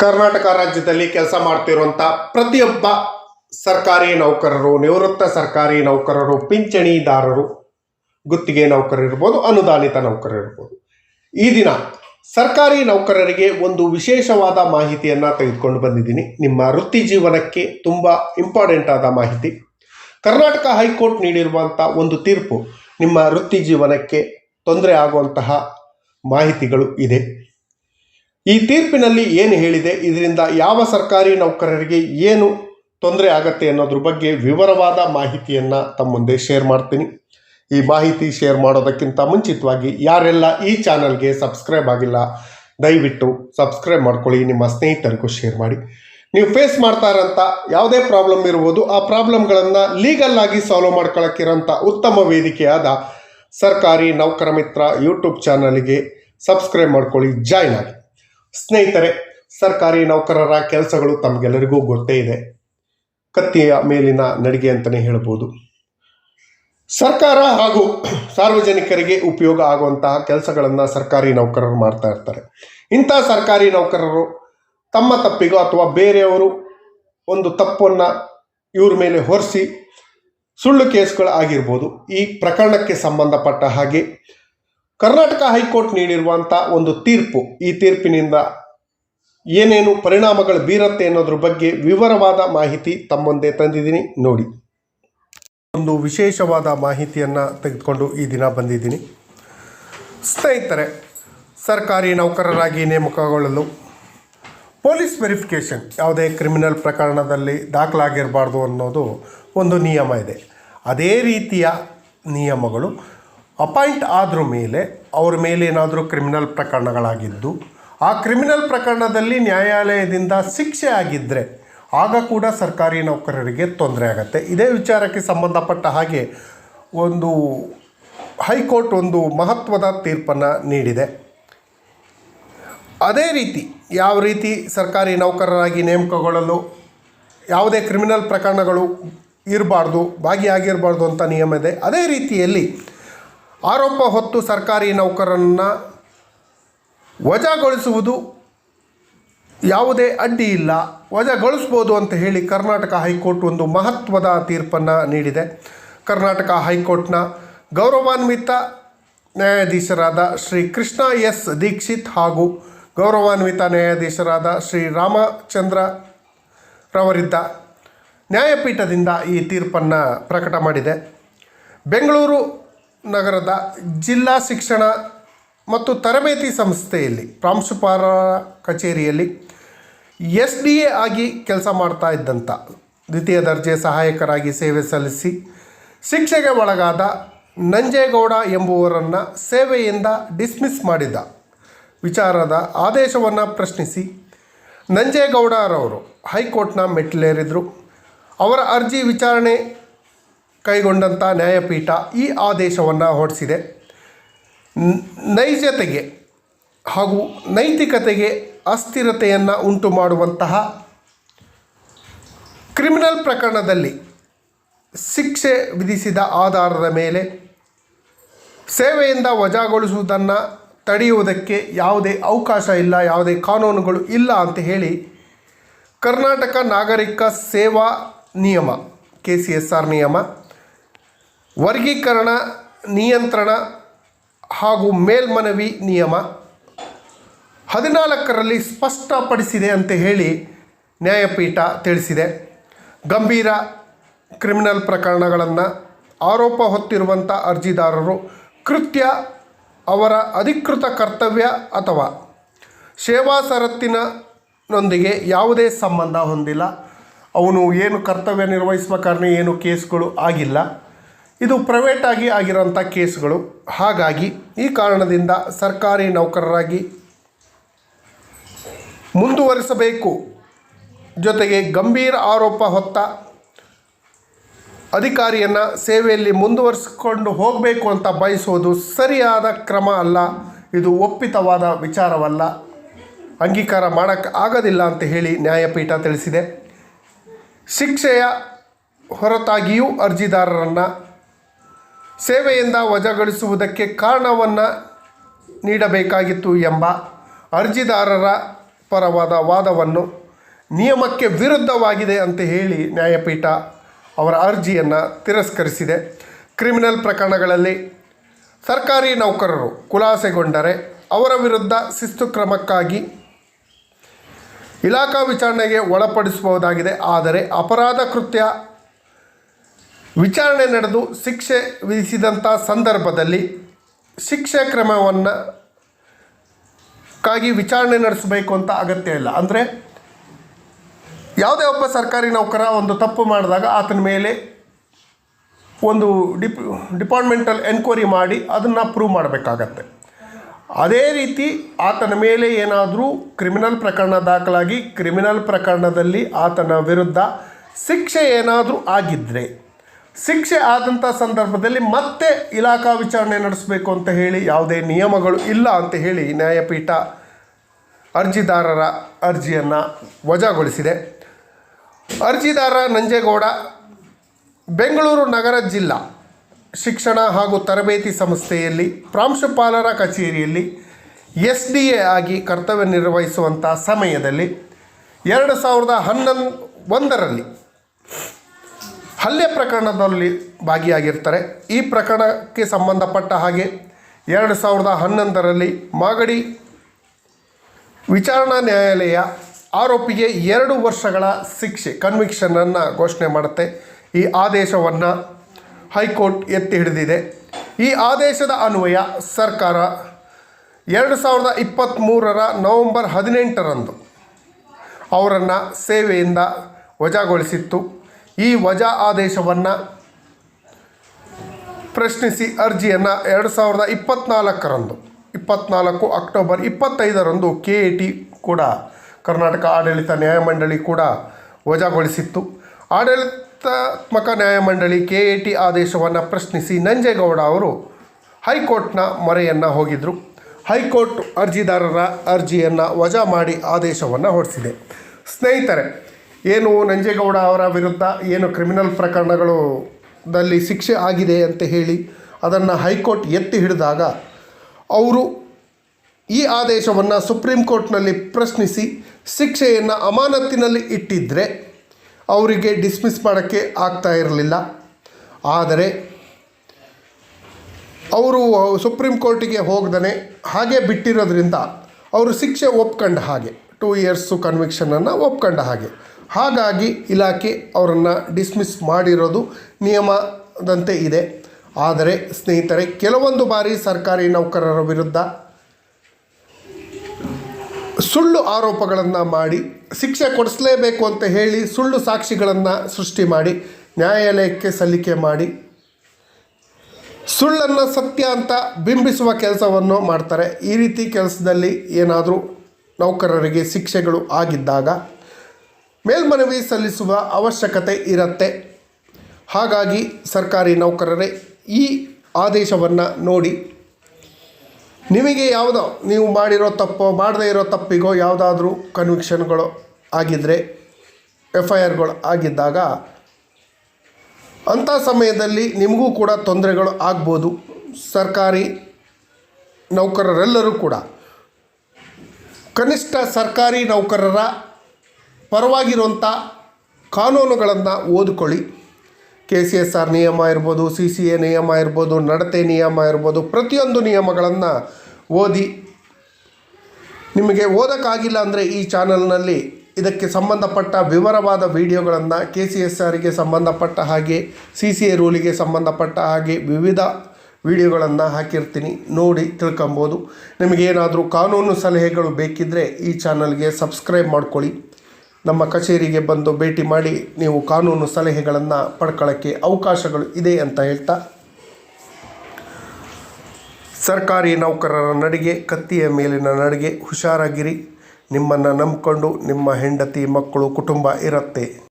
ಕರ್ನಾಟಕ ರಾಜ್ಯದಲ್ಲಿ ಕೆಲಸ ಮಾಡ್ತಿರುವಂಥ ಪ್ರತಿಯೊಬ್ಬ ಸರ್ಕಾರಿ ನೌಕರರು, ನಿವೃತ್ತ ಸರ್ಕಾರಿ ನೌಕರರು, ಪಿಂಚಣಿದಾರರು, ಗುತ್ತಿಗೆ ನೌಕರರು ಇರ್ಬೋದು, ಅನುದಾನಿತ ನೌಕರರಿರ್ಬೋದು ಈ ದಿನ ಸರ್ಕಾರಿ ನೌಕರರಿಗೆ ಒಂದು ವಿಶೇಷವಾದ ಮಾಹಿತಿಯನ್ನು ತೆಗೆದುಕೊಂಡು ಬಂದಿದ್ದೀನಿ. ನಿಮ್ಮ ವೃತ್ತಿ ಜೀವನಕ್ಕೆ ತುಂಬ ಇಂಪಾರ್ಟೆಂಟ್ ಆದ ಮಾಹಿತಿ. ಕರ್ನಾಟಕ ಹೈಕೋರ್ಟ್ ನೀಡಿರುವಂಥ ಒಂದು ತೀರ್ಪು ನಿಮ್ಮ ವೃತ್ತಿ ಜೀವನಕ್ಕೆ ತೊಂದರೆ ಆಗುವಂತಹ ಮಾಹಿತಿಗಳು ಇದೆ. ಈ ತೀರ್ಪಿನಲ್ಲಿ ಏನು ಹೇಳಿದೆ? ಇದರಿಂದ ಯಾವ ಸರ್ಕಾರಿ ನೌಕರರಿಗೆ ಏನು ತೊಂದರೆ ಆಗತ್ತೆ ಅನ್ನೋದ್ರ ಬಗ್ಗೆ ವಿವರವಾದ ಮಾಹಿತಿಯನ್ನು ತಮ್ಮ ಮುಂದೆ ಶೇರ್ ಮಾಡ್ತೀನಿ. ಈ ಮಾಹಿತಿ ಶೇರ್ ಮಾಡೋದಕ್ಕಿಂತ ಮುಂಚಿತವಾಗಿ ಯಾರೆಲ್ಲ ಈ ಚಾನಲ್ಗೆ ಸಬ್ಸ್ಕ್ರೈಬ್ ಆಗಿಲ್ಲ, ದಯವಿಟ್ಟು ಸಬ್ಸ್ಕ್ರೈಬ್ ಮಾಡ್ಕೊಳ್ಳಿ. ನಿಮ್ಮ ಸ್ನೇಹಿತರಿಗೂ ಶೇರ್ ಮಾಡಿ. ನೀವು ಫೇಸ್ ಮಾಡ್ತಾ ಇರೋಂಥ ಯಾವುದೇ ಪ್ರಾಬ್ಲಮ್ ಇರ್ಬೋದು, ಆ ಪ್ರಾಬ್ಲಮ್ಗಳನ್ನು ಲೀಗಲ್ ಆಗಿ ಸಾಲ್ವ್ ಮಾಡ್ಕೊಳ್ಳೋಕ್ಕಿರೋಂಥ ಉತ್ತಮ ವೇದಿಕೆಯಾದ ಸರ್ಕಾರಿ ನೌಕರ ಮಿತ್ರ ಯೂಟ್ಯೂಬ್ ಚಾನಲ್ಗೆ ಸಬ್ಸ್ಕ್ರೈಬ್ ಮಾಡ್ಕೊಳ್ಳಿ. ಜಾಯ್ನ್ ಆಗಿ. ಸ್ನೇಹಿತರೆ, ಸರ್ಕಾರಿ ನೌಕರರ ಕೆಲಸಗಳು ತಮಗೆಲ್ಲರಿಗೂ ಗೊತ್ತೇ ಇದೆ. ಕತ್ತಿಯ ಮೇಲಿನ ನಡಿಗೆ ಅಂತಲೇ ಹೇಳ್ಬೋದು. ಸರ್ಕಾರ ಹಾಗೂ ಸಾರ್ವಜನಿಕರಿಗೆ ಉಪಯೋಗ ಆಗುವಂತಹ ಕೆಲಸಗಳನ್ನು ಸರ್ಕಾರಿ ನೌಕರರು ಮಾಡ್ತಾ ಇರ್ತಾರೆ. ಇಂಥ ಸರ್ಕಾರಿ ನೌಕರರು ತಮ್ಮ ತಪ್ಪಿಗೋ ಅಥವಾ ಬೇರೆಯವರು ಒಂದು ತಪ್ಪನ್ನು ಇವ್ರ ಮೇಲೆ ಹೊರಿಸಿ ಸುಳ್ಳು ಕೇಸ್ಗಳು ಆಗಿರ್ಬೋದು ಈ ಪ್ರಕರಣಕ್ಕೆ ಸಂಬಂಧಪಟ್ಟ ಹಾಗೆ ಕರ್ನಾಟಕ ಹೈಕೋರ್ಟ್ ನೀಡಿರುವಂಥ ಒಂದು ತೀರ್ಪು. ಈ ತೀರ್ಪಿನಿಂದ ಏನೇನು ಪರಿಣಾಮಗಳು ಬೀರತ್ತೆ ಅನ್ನೋದ್ರ ಬಗ್ಗೆ ವಿವರವಾದ ಮಾಹಿತಿ ತಮ್ಮೊಂದೇ ತಂದಿದ್ದೀನಿ. ನೋಡಿ. ಒಂದು ವಿಶೇಷವಾದ ಮಾಹಿತಿಯನ್ನು ತೆಗೆದುಕೊಂಡು ಈ ದಿನ ಬಂದಿದ್ದೀನಿ. ಸ್ನೇಹಿತರೆ, ಸರ್ಕಾರಿ ನೌಕರರಾಗಿ ನೇಮಕಗೊಳ್ಳಲು ಪೊಲೀಸ್ ವೆರಿಫಿಕೇಷನ್ ಯಾವುದೇ ಕ್ರಿಮಿನಲ್ ಪ್ರಕರಣದಲ್ಲಿ ದಾಖಲಾಗಿರಬಾರ್ದು ಅನ್ನೋದು ಒಂದು ನಿಯಮ ಇದೆ. ಅದೇ ರೀತಿಯ ನಿಯಮಗಳು ಅಪಾಯಿಂಟ್ ಆದ್ರ ಮೇಲೆ ಅವ್ರ ಮೇಲೆ ಏನಾದರೂ ಕ್ರಿಮಿನಲ್ ಪ್ರಕರಣಗಳಾಗಿದ್ದು, ಆ ಕ್ರಿಮಿನಲ್ ಪ್ರಕರಣದಲ್ಲಿ ನ್ಯಾಯಾಲಯದಿಂದ ಶಿಕ್ಷೆ ಆಗಿದ್ದರೆ ಆಗ ಕೂಡ ಸರ್ಕಾರಿ ನೌಕರರಿಗೆ ತೊಂದರೆ ಆಗುತ್ತೆ. ಇದೇ ವಿಚಾರಕ್ಕೆ ಸಂಬಂಧಪಟ್ಟ ಹಾಗೆ ಒಂದು ಹೈಕೋರ್ಟ್ ಒಂದು ಮಹತ್ವದ ತೀರ್ಪನ್ನು ನೀಡಿದೆ. ಅದೇ ರೀತಿ ಯಾವ ರೀತಿ ಸರ್ಕಾರಿ ನೌಕರರಾಗಿ ನೇಮಕಗೊಳ್ಳಲು ಯಾವುದೇ ಕ್ರಿಮಿನಲ್ ಪ್ರಕರಣಗಳು ಇರಬಾರ್ದು, ಭಾಗಿಯಾಗಿರಬಾರ್ದು ಅಂತ ನಿಯಮ ಇದೆ, ಅದೇ ರೀತಿಯಲ್ಲಿ ಆರೋಪ ಹೊತ್ತು ಸರ್ಕಾರಿ ನೌಕರನ್ನು ವಜಾಗೊಳಿಸುವುದು ಯಾವುದೇ ಅಡ್ಡಿ ಇಲ್ಲ. ವಜಾಗೊಳಿಸ್ಬೋದು ಅಂತ ಹೇಳಿ ಕರ್ನಾಟಕ ಹೈಕೋರ್ಟ್ ಒಂದು ಮಹತ್ವದ ತೀರ್ಪನ್ನು ನೀಡಿದೆ. ಕರ್ನಾಟಕ ಹೈಕೋರ್ಟ್ನ ಗೌರವಾನ್ವಿತ ನ್ಯಾಯಾಧೀಶರಾದ ಶ್ರೀ ಕೃಷ್ಣ ಎಸ್ ದೀಕ್ಷಿತ್ ಹಾಗೂ ಗೌರವಾನ್ವಿತ ನ್ಯಾಯಾಧೀಶರಾದ ಶ್ರೀ ರಾಮಚಂದ್ರ ರವರಿದ್ದ ನ್ಯಾಯಪೀಠದಿಂದ ಈ ತೀರ್ಪನ್ನು ಪ್ರಕಟ ಮಾಡಿದೆ. ಬೆಂಗಳೂರು ನಗರದ ಜಿಲ್ಲಾ ಶಿಕ್ಷಣ ಮತ್ತು ತರಬೇತಿ ಸಂಸ್ಥೆಯಲ್ಲಿ, ಪ್ರಾಂಶುಪಾಲರ ಕಚೇರಿಯಲ್ಲಿ ಎಸ್ ಡಿ ಎ ಆಗಿ ಕೆಲಸ ಮಾಡ್ತಾ ಇದ್ದಂಥ ದ್ವಿತೀಯ ದರ್ಜೆ ಸಹಾಯಕರಾಗಿ ಸೇವೆ ಸಲ್ಲಿಸಿ, ಶಿಕ್ಷೆಗೆ ಒಳಗಾದ ನಂಜೇಗೌಡ ಎಂಬುವರನ್ನು ಸೇವೆಯಿಂದ ಡಿಸ್ಮಿಸ್ ಮಾಡಿದ ವಿಚಾರದ ಆದೇಶವನ್ನು ಪ್ರಶ್ನಿಸಿ ನಂಜೇಗೌಡರವರು ಹೈಕೋರ್ಟ್ನ ಮೆಟ್ಟಿಲೇರಿದರು. ಅವರ ಅರ್ಜಿ ವಿಚಾರಣೆ ಕೈಗೊಂಡಂಥ ನ್ಯಾಯಪೀಠ ಈ ಆದೇಶವನ್ನು ಹೊರಡಿಸಿದೆ. ನೈಜತೆಗೆ ಹಾಗೂ ನೈತಿಕತೆಗೆ ಅಸ್ಥಿರತೆಯನ್ನು ಉಂಟು ಮಾಡುವಂತಹ ಕ್ರಿಮಿನಲ್ ಪ್ರಕರಣದಲ್ಲಿ ಶಿಕ್ಷೆ ವಿಧಿಸಿದ ಆಧಾರದ ಮೇಲೆ ಸೇವೆಯಿಂದ ವಜಾಗೊಳಿಸುವುದನ್ನು ತಡೆಯುವುದಕ್ಕೆ ಯಾವುದೇ ಅವಕಾಶ ಇಲ್ಲ, ಯಾವುದೇ ಕಾನೂನುಗಳು ಇಲ್ಲ ಅಂತ ಹೇಳಿ ಕರ್ನಾಟಕ ನಾಗರಿಕ ಸೇವಾ ನಿಯಮ ಕೆ ಸಿ ಎಸ್ ಆರ್ ನಿಯಮ ವರ್ಗೀಕರಣ, ನಿಯಂತ್ರಣ ಹಾಗೂ ಮೇಲ್ಮನವಿ ನಿಯಮ ಹದಿನಾಲ್ಕರಲ್ಲಿ ಸ್ಪಷ್ಟಪಡಿಸಿದೆ ಅಂತ ಹೇಳಿ ನ್ಯಾಯಪೀಠ ತಿಳಿಸಿದೆ. ಗಂಭೀರ ಕ್ರಿಮಿನಲ್ ಪ್ರಕರಣಗಳನ್ನು ಆರೋಪ ಹೊತ್ತಿರುವಂಥ ಅರ್ಜಿದಾರರು ಕೃತ್ಯ, ಅವರ ಅಧಿಕೃತ ಕರ್ತವ್ಯ ಅಥವಾ ಸೇವಾ ಸರತ್ತಿನೊಂದಿಗೆ ಯಾವುದೇ ಸಂಬಂಧ ಹೊಂದಿಲ್ಲ. ಅವನು ಏನು ಕರ್ತವ್ಯ ನಿರ್ವಹಿಸಬೇಕಾದ್ರೆ ಏನು ಕೇಸ್ಗಳು ಆಗಿಲ್ಲ. ಇದು ಪ್ರೈವೇಟ್ ಆಗಿ ಆಗಿರೋಂಥ ಕೇಸ್ಗಳು. ಹಾಗಾಗಿ ಈ ಕಾರಣದಿಂದ ಸರ್ಕಾರಿ ನೌಕರರಾಗಿ ಮುಂದುವರಿಸಬೇಕು. ಜೊತೆಗೆ ಗಂಭೀರ ಆರೋಪ ಹೊತ್ತ ಅಧಿಕಾರಿಯನ್ನು ಸೇವೆಯಲ್ಲಿ ಮುಂದುವರಿಸಿಕೊಂಡು ಹೋಗಬೇಕು ಅಂತ ಬಯಸೋದು ಸರಿಯಾದ ಕ್ರಮ ಅಲ್ಲ. ಇದು ಒಪ್ಪಿತವಾದ ವಿಚಾರವಲ್ಲ. ಅಂಗೀಕಾರ ಮಾಡೋಕ್ಕೆ ಆಗೋದಿಲ್ಲ ಅಂತ ಹೇಳಿ ನ್ಯಾಯಪೀಠ ತಿಳಿಸಿದೆ. ಶಿಕ್ಷೆಯ ಹೊರತಾಗಿಯೂ ಅರ್ಜಿದಾರರನ್ನು ಸೇವೆಯಿಂದ ವಜಾಗೊಳಿಸುವುದಕ್ಕೆ ಕಾರಣವನ್ನು ನೀಡಬೇಕಾಗಿತ್ತು ಎಂಬ ಅರ್ಜಿದಾರರ ಪರವಾದ ವಾದವನ್ನು ನಿಯಮಕ್ಕೆ ವಿರುದ್ಧವಾಗಿದೆ ಅಂತ ಹೇಳಿ ನ್ಯಾಯಪೀಠ ಅವರ ಅರ್ಜಿಯನ್ನು ತಿರಸ್ಕರಿಸಿದೆ. ಕ್ರಿಮಿನಲ್ ಪ್ರಕರಣಗಳಲ್ಲಿ ಸರ್ಕಾರಿ ನೌಕರರು ಖುಲಾಸೆಗೊಂಡರೆ ಅವರ ವಿರುದ್ಧ ಶಿಸ್ತು ಕ್ರಮಕ್ಕಾಗಿ ಇಲಾಖಾ ವಿಚಾರಣೆಗೆ ಒಳಪಡಿಸಬಹುದಾಗಿದೆ. ಆದರೆ ಅಪರಾಧ ಕೃತ್ಯ ವಿಚಾರಣೆ ನಡೆದು ಶಿಕ್ಷೆ ವಿಧಿಸಿದಂಥ ಸಂದರ್ಭದಲ್ಲಿ ಶಿಕ್ಷೆ ಕ್ರಮವನ್ನು ಕ್ಕಾಗಿ ವಿಚಾರಣೆ ನಡೆಸಬೇಕು ಅಂತ ಅಗತ್ಯ ಇಲ್ಲ. ಅಂದರೆ ಯಾವುದೇ ಒಬ್ಬ ಸರ್ಕಾರಿ ನೌಕರ ಒಂದು ತಪ್ಪು ಮಾಡಿದಾಗ ಆತನ ಮೇಲೆ ಒಂದು ಡಿಪ್, ಡಿಪಾರ್ಟ್ಮೆಂಟಲ್ ಎನ್ಕ್ವೈರಿ ಮಾಡಿ ಅದನ್ನು ಪ್ರೂವ್ ಮಾಡಬೇಕಾಗತ್ತೆ. ಅದೇ ರೀತಿ ಆತನ ಮೇಲೆ ಏನಾದರೂ ಕ್ರಿಮಿನಲ್ ಪ್ರಕರಣ ದಾಖಲಾಗಿ ಕ್ರಿಮಿನಲ್ ಪ್ರಕರಣದಲ್ಲಿ ಆತನ ವಿರುದ್ಧ ಶಿಕ್ಷೆ ಏನಾದರೂ ಆಗಿದ್ದರೆ ಶಿಕ್ಷೆ ಆದಂಥ ಸಂದರ್ಭದಲ್ಲಿ ಮತ್ತೆ ಇಲಾಖಾ ವಿಚಾರಣೆ ನಡೆಸಬೇಕು ಅಂತ ಹೇಳಿ ಯಾವುದೇ ನಿಯಮಗಳು ಇಲ್ಲ ಅಂತ ಹೇಳಿ ನ್ಯಾಯಪೀಠ ಅರ್ಜಿದಾರರ ಅರ್ಜಿಯನ್ನು ವಜಾಗೊಳಿಸಿದೆ. ಅರ್ಜಿದಾರ ನಂಜೇಗೌಡ, ಬೆಂಗಳೂರು ನಗರ ಜಿಲ್ಲಾ ಶಿಕ್ಷಣ ಹಾಗೂ ತರಬೇತಿ ಸಂಸ್ಥೆಯಲ್ಲಿ, ಪ್ರಾಂಶುಪಾಲರ ಕಚೇರಿಯಲ್ಲಿ ಎಸ್ ಡಿ ಎ ಆಗಿ ಕರ್ತವ್ಯ ನಿರ್ವಹಿಸುವಂಥ ಸಮಯದಲ್ಲಿ ಎರಡು ಸಾವಿರದ ಹನ್ನೊಂದು ಒಂದರಲ್ಲಿ ಹಲ್ಲೆ ಪ್ರಕರಣದಲ್ಲಿ ಭಾಗಿಯಾಗಿರ್ತಾರೆ. ಈ ಪ್ರಕರಣಕ್ಕೆ ಸಂಬಂಧಪಟ್ಟ ಹಾಗೆ ಎರಡು ಸಾವಿರದ ಹನ್ನೊಂದರಲ್ಲಿ ಮಾಗಡಿ ವಿಚಾರಣಾ ನ್ಯಾಯಾಲಯ ಆರೋಪಿಗೆ ಎರಡು ವರ್ಷಗಳ ಶಿಕ್ಷೆ ಕನ್ವಿಕ್ಷನನ್ನು ಘೋಷಣೆ ಮಾಡುತ್ತೆ. ಈ ಆದೇಶವನ್ನು ಹೈಕೋರ್ಟ್ ಎತ್ತಿ ಹಿಡಿದಿದೆ. ಈ ಆದೇಶದ ಅನ್ವಯ ಸರ್ಕಾರ ಎರಡು ಸಾವಿರದ ಇಪ್ಪತ್ತ್ಮೂರರ ನವೆಂಬರ್ ಹದಿನೆಂಟರಂದು ಅವರನ್ನು ಸೇವೆಯಿಂದ ವಜಾಗೊಳಿಸಿತ್ತು. ಈ ವಜಾ ಆದೇಶವನ್ನು ಪ್ರಶ್ನಿಸಿ ಅರ್ಜಿಯನ್ನು ಎರಡು ಸಾವಿರದ ಇಪ್ಪತ್ತ್ನಾಲ್ಕರಂದು ಇಪ್ಪತ್ನಾಲ್ಕು ಅಕ್ಟೋಬರ್ ಇಪ್ಪತ್ತೈದರಂದು ಕೆ ಎ ಟಿ ಕೂಡ, ಕರ್ನಾಟಕ ಆಡಳಿತ ನ್ಯಾಯಮಂಡಳಿ ಕೂಡ ವಜಾಗೊಳಿಸಿತ್ತು. ಆಡಳಿತಾತ್ಮಕ ನ್ಯಾಯಮಂಡಳಿ ಕೆ ಎ ಟಿ ಆದೇಶವನ್ನು ಪ್ರಶ್ನಿಸಿ ನಂಜೇಗೌಡ ಅವರು ಹೈಕೋರ್ಟ್ನ ಮೊರೆಯನ್ನು ಹೋಗಿದ್ದರು ಹೈಕೋರ್ಟ್ ಅರ್ಜಿದಾರರ ಅರ್ಜಿಯನ್ನು ವಜಾ ಮಾಡಿ ಆದೇಶವನ್ನು ಹೊರಡಿಸಿದೆ. ಸ್ನೇಹಿತರೆ ಏನು ನಂಜೇಗೌಡ ಅವರ ವಿರುದ್ಧ ಏನು ಕ್ರಿಮಿನಲ್ ಪ್ರಕರಣಗಳು ದಲ್ಲಿ ಶಿಕ್ಷೆ ಆಗಿದೆ ಅಂತ ಹೇಳಿ ಅದನ್ನು ಹೈಕೋರ್ಟ್ ಎತ್ತಿ ಹಿಡಿದಾಗ ಅವರು ಈ ಆದೇಶವನ್ನು ಸುಪ್ರೀಂ ಕೋರ್ಟ್ನಲ್ಲಿ ಪ್ರಶ್ನಿಸಿ ಶಿಕ್ಷೆಯನ್ನು ಅಮಾನತ್ತಿನಲ್ಲಿ ಇಟ್ಟಿದ್ದರೆ ಅವರಿಗೆ ಡಿಸ್ಮಿಸ್ ಮಾಡೋಕ್ಕೆ ಆಗ್ತಾ ಇರಲಿಲ್ಲ. ಆದರೆ ಅವರು ಸುಪ್ರೀಂ ಕೋರ್ಟಿಗೆ ಹೋಗ್ದೇ ಹಾಗೆ ಬಿಟ್ಟಿರೋದ್ರಿಂದ ಅವರು ಶಿಕ್ಷೆ ಒಪ್ಕೊಂಡ ಹಾಗೆ ಟೂ ಇಯರ್ಸು ಕನ್ವಿಕ್ಷನನ್ನು ಒಪ್ಕೊಂಡ ಹಾಗೆ. ಹಾಗಾಗಿ ಇಲಾಖೆ ಅವರನ್ನು ಡಿಸ್ಮಿಸ್ ಮಾಡಿರೋದು ನಿಯಮದಂತೆ ಇದೆ. ಆದರೆ ಸ್ನೇಹಿತರೆ, ಕೆಲವೊಂದು ಬಾರಿ ಸರ್ಕಾರಿ ನೌಕರರ ವಿರುದ್ಧ ಸುಳ್ಳು ಆರೋಪಗಳನ್ನು ಮಾಡಿ, ಶಿಕ್ಷೆ ಕೊಡಿಸಲೇಬೇಕು ಅಂತ ಹೇಳಿ ಸುಳ್ಳು ಸಾಕ್ಷಿಗಳನ್ನು ಸೃಷ್ಟಿ ಮಾಡಿ, ನ್ಯಾಯಾಲಯಕ್ಕೆ ಸಲ್ಲಿಕೆ ಮಾಡಿ, ಸುಳ್ಳನ್ನು ಸತ್ಯ ಅಂತ ಬಿಂಬಿಸುವ ಕೆಲಸವನ್ನು ಮಾಡ್ತಾರೆ. ಈ ರೀತಿ ಕೆಲಸದಲ್ಲಿ ಏನಾದರೂ ನೌಕರರಿಗೆ ಶಿಕ್ಷೆಗಳು ಆಗಿದ್ದಾಗ ಮೇಲ್ಮನವಿ ಸಲ್ಲಿಸುವ ಅವಶ್ಯಕತೆ ಇರುತ್ತೆ. ಹಾಗಾಗಿ ಸರ್ಕಾರಿ ನೌಕರರೇ, ಈ ಆದೇಶವನ್ನು ನೋಡಿ. ನಿಮಗೆ ಯಾವುದೋ, ನೀವು ಮಾಡಿರೋ ತಪ್ಪೋ, ಮಾಡದೇ ಇರೋ ತಪ್ಪಿಗೋ ಯಾವುದಾದ್ರೂ ಕನ್ವಿಕ್ಷನ್ಗಳು ಆಗಿದ್ದರೆ ಎಫ್ ಐ ಆರ್ಗಳು ಆಗಿದ್ದಾಗ, ಅಂಥ ಸಮಯದಲ್ಲಿ ನಿಮಗೂ ಕೂಡ ತೊಂದರೆಗಳು ಆಗ್ಬೋದು. ಸರ್ಕಾರಿ ನೌಕರರೆಲ್ಲರೂ ಕೂಡ. ಕನಿಷ್ಠ ಸರ್ಕಾರಿ ನೌಕರರ ಪರವಾಗಿರುವಂಥ ಕಾನೂನುಗಳನ್ನು ಓದಿಕೊಳ್ಳಿ. ಕೆ ಸಿ ಎಸ್ ಆರ್ ನಿಯಮ ಇರ್ಬೋದು ಸಿ ಸಿ ಎ ನಿಯಮ ಇರ್ಬೋದು, ನಡತೆ ನಿಯಮ ಇರ್ಬೋದು, ಪ್ರತಿಯೊಂದು ನಿಯಮಗಳನ್ನು ಓದಿ. ನಿಮಗೆ ಓದೋಕ್ಕಾಗಿಲ್ಲ ಅಂದರೆ ಈ ಚಾನಲ್ನಲ್ಲಿ ಇದಕ್ಕೆ ಸಂಬಂಧಪಟ್ಟ ವಿವರವಾದ ವಿಡಿಯೋಗಳನ್ನು ಕೆ ಸಿ ಎಸ್ ಆರಿಗೆ ಸಂಬಂಧಪಟ್ಟ ಹಾಗೆ ಸಿ ಸಿ ಎ ರೂಲಿಗೆ ಸಂಬಂಧಪಟ್ಟ ಹಾಗೆ ವಿವಿಧ ವಿಡಿಯೋಗಳನ್ನು ಹಾಕಿರ್ತೀನಿ. ನೋಡಿ ತಿಳ್ಕೊಬೋದು. ನಿಮಗೇನಾದರೂ ಕಾನೂನು ಸಲಹೆಗಳು ಬೇಕಿದ್ದರೆ ಈ ಚಾನಲ್ಗೆ ಸಬ್ಸ್ಕ್ರೈಬ್ ಮಾಡ್ಕೊಳ್ಳಿ. ನಮ್ಮ ಕಚೇರಿಗೆ ಬಂದು ಭೇಟಿ ಮಾಡಿ ನೀವು ಕಾನೂನು ಸಲಹೆಗಳನ್ನು ಪಡ್ಕೊಳ್ಳೋಕ್ಕೆ ಅವಕಾಶಗಳು ಇದೆ ಅಂತ ಹೇಳ್ತಾ. ಸರ್ಕಾರಿ ನೌಕರರ ನಡಿಗೆ, ಕತ್ತಿಯ ಮೇಲಿನ ನಡಿಗೆ ಹುಷಾರಾಗಿರಿ. ನಿಮ್ಮನ್ನು ನಂಬಿಕೊಂಡು ನಿಮ್ಮ ಹೆಂಡತಿ, ಮಕ್ಕಳು, ಕುಟುಂಬ ಇರುತ್ತೆ.